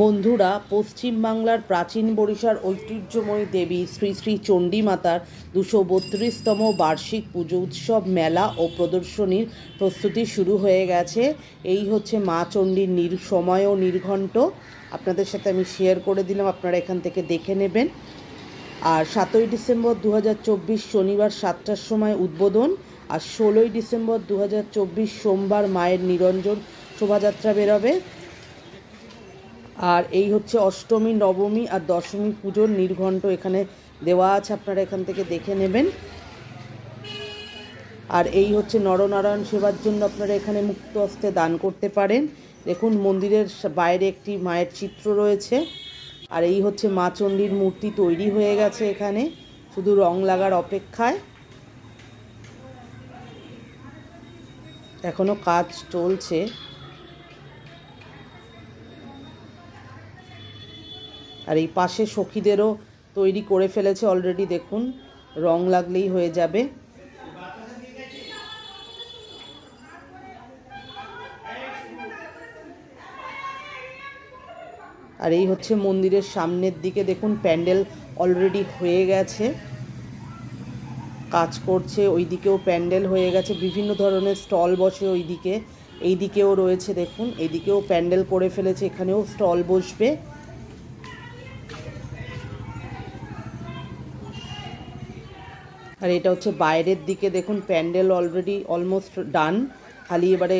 বন্ধুরা, পশ্চিমবাংলার প্রাচীন বরিশার ঐতিহ্যময়ী দেবী শ্রী শ্রী চণ্ডী মাতার দুশো বত্রিশতম বার্ষিক পুজো উৎসব মেলা ও প্রদর্শনীর প্রস্তুতি শুরু হয়ে গেছে। এই হচ্ছে মা চণ্ডীর নির সময় ও নির্ঘণ্ট। আপনাদের সাথে আমি শেয়ার করে দিলাম, আপনারা এখান থেকে দেখে নেবেন। আর সাতই ডিসেম্বর দু হাজার চব্বিশ শনিবার সাতটার সময় উদ্বোধন। আর ষোলোই ডিসেম্বর দু হাজার চব্বিশ সোমবার মায়ের নিরঞ্জন শোভাযাত্রা বেরোবে। আর এই হচ্ছে অষ্টমী, নবমী আর দশমী পুজোর নির্ঘণ্ট এখানে দেওয়া আছে, আপনারা এখান থেকে দেখে নেবেন। আর এই হচ্ছে নরনারায়ণ সেবার জন্য আপনারা এখানে মুক্ত হস্তে দান করতে পারেন। দেখুন, মন্দিরের বাইরে একটি মায়ের চিত্র রয়েছে। আর এই হচ্ছে মা চণ্ডীর মূর্তি তৈরি হয়ে গেছে এখানে, শুধু রং লাগার অপেক্ষায়। এখনও কাজ চলছে। আর এই পাশে সখীদেরও তৈরি করে ফেলেছে অলরেডি দেখুন, রং লাগলেই হয়ে যাবে। আর এই হচ্ছে মন্দিরের সামনের দিকে, দেখুন, প্যান্ডেল অলরেডি হয়ে গেছে। কাজ করছে ওই দিকেও প্যান্ডেল হয়ে গেছে, বিভিন্ন ধরনের স্টল বসে ওই দিকে এই দিকেও রয়েছে, দেখুন, এইদিকেও প্যান্ডেল করে ফেলেছে, এখানেও স্টল বসবে। আর এটা হচ্ছে বাইরের দিকে দেখুন, প্যান্ডেল অলরেডি অলমোস্ট ডান খালি এবারে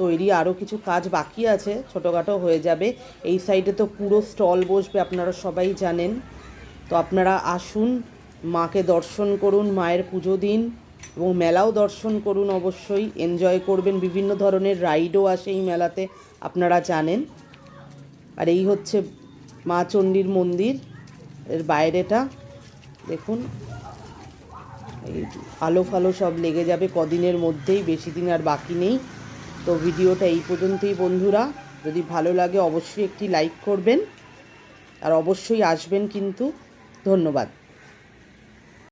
তৈরি আরও কিছু কাজ বাকি আছে, ছোটোখাটো হয়ে যাবে। এই সাইডে তো পুরো স্টল বসবে, আপনারা সবাই জানেন। তো আপনারা আসুন, মাকে দর্শন করুন, মায়ের পুজো দিন এবং মেলাও দর্শন করুন অবশ্যই। এনজয় করবেন, বিভিন্ন ধরনের রাইডও আসে এই মেলাতে, আপনারা জানেন। আর এই হচ্ছে মা চণ্ডীর মন্দির, এর বাইরেটা। দেখুন। আলো ফালো সব লেগে যাবে কদিনের মধ্যেই, বেশি দিন আর বাকি নেই। তো ভিডিওটা এই পর্যন্তই বন্ধুরা। যদি ভালো লাগে অবশ্যই একটি লাইক করবেন। আর অবশ্যই আসবেন কিন্তু। ধন্যবাদ।